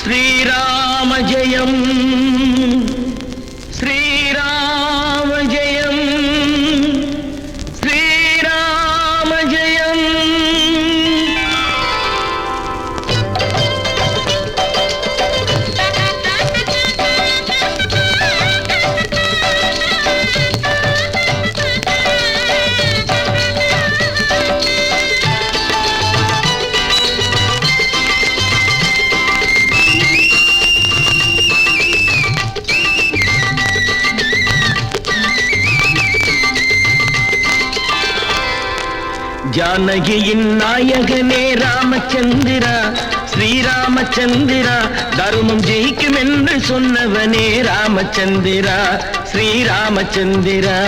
ஸ்ரீராம ஜெயம் ஜானகியின் நாயகனே ராமச்சந்திரா ஸ்ரீராமச்சந்திரா தர்மம் ஜெயிக்கும் என்று சொன்னவனே ராமச்சந்திரா ஸ்ரீராமச்சந்திரா.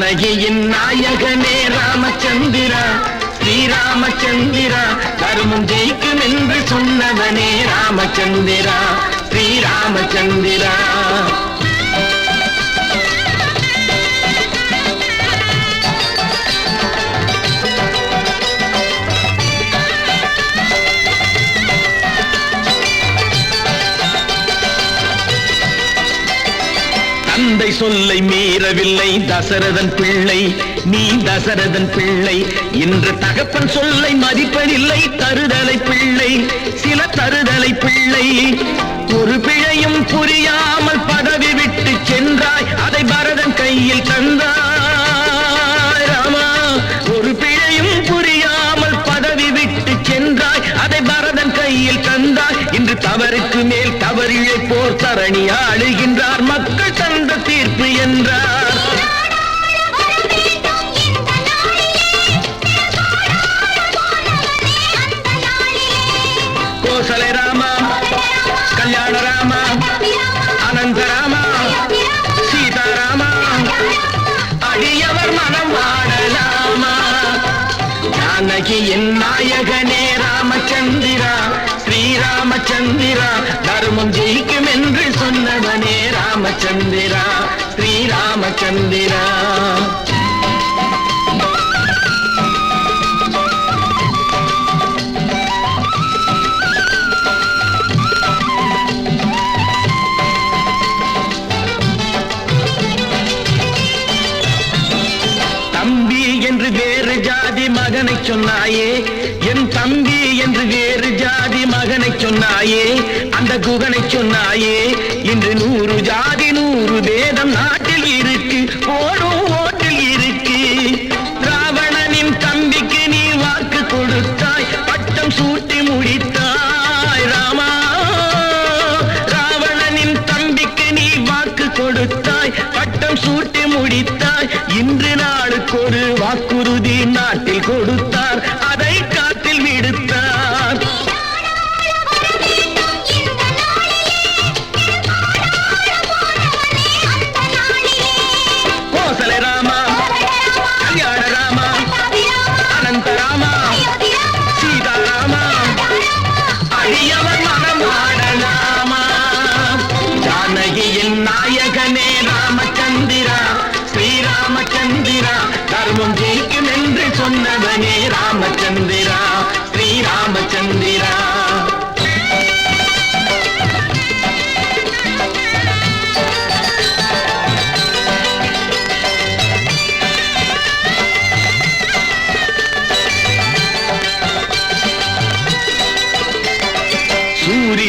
கண்ணகியின் நாயகனே ராமச்சந்திரா ஸ்ரீராமச்சந்திரா தர்மம் ஜெயிக்கும் என்று சொன்னவனே ராமச்சந்திரா ஸ்ரீராமச்சந்திரா. தந்தை சொல்லை மீறவில்லை. தசரதன் பிள்ளை நீ தசரதன் பிள்ளை. இன்று தகப்பன் சொல்லை மதிப்பதில்லை. தருதலை பிள்ளை சில தருதலை பிள்ளை. ஒரு பிழையும் புரியாமல் ஜானகியின் நாயகனே ராமச்சந்திரா ஸ்ரீராமச்சந்திரா தர்மம் ஜெயிக்கும் என்று சொன்னவனே ராமச்சந்திரா ஸ்ரீராமச்சந்திரா. சொன்னாயே என் தம்பி என்று வேறு ஜாதி மகனை சொன்னாயே அந்த குகனை சொன்னாயே இன்று நூறு ஜாதி நூறு வேத அனந்த ராமா சீதாராமா. அழியவர் மனம் ஆடலாமா ஜானகியின் நாயகனே ராமச்சந்திரா ஸ்ரீராமச்சந்திரா தர்மம் ஜெயிக்கும் என்று சொன்னவனே ராம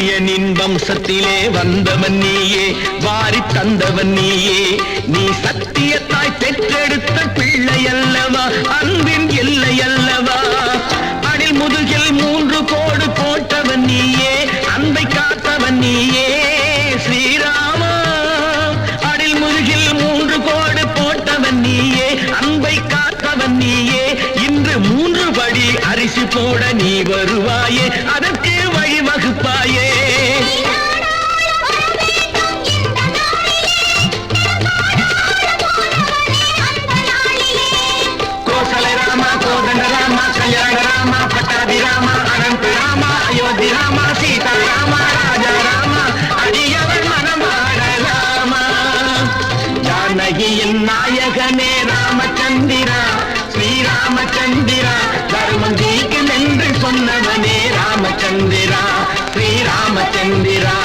சூரியனின் வம்சத்திலே வந்தவன் நீயே வாரி தந்தவன் நீயே. நீ சத்தியத்தாய் பெற்றெடுத்த பிள்ளை அல்லவா அன்பின் எல்லை அல்லவா அடில் முதுகில் மூன்று கோடு போட்டவன் நீயே அன்பை காத்தவன் நீயே. ஸ்ரீராமா அடில் முதுகில் மூன்று கோடு போட்டவன் நீயே அன்பை காத்தவன் நீயே. இன்று மூன்று படி அரிசி போட நீ வருவா கோதண்ட ராமா கல்யாண ராமா பட்டாபி ராமா அனந்த ராமா அயோத்தி ராமா சீதா ராமா ராஜா ராமா அடியவர் மனமாட ராமா ஜானகியின் நாயகனே ராமச்சந்திரா ஸ்ரீராமச்சந்திரா தர்மம் ஜெயிக்கும் என்று சொன்னவனே ராமச்சந்திரா ஸ்ரீராமச்சந்திரா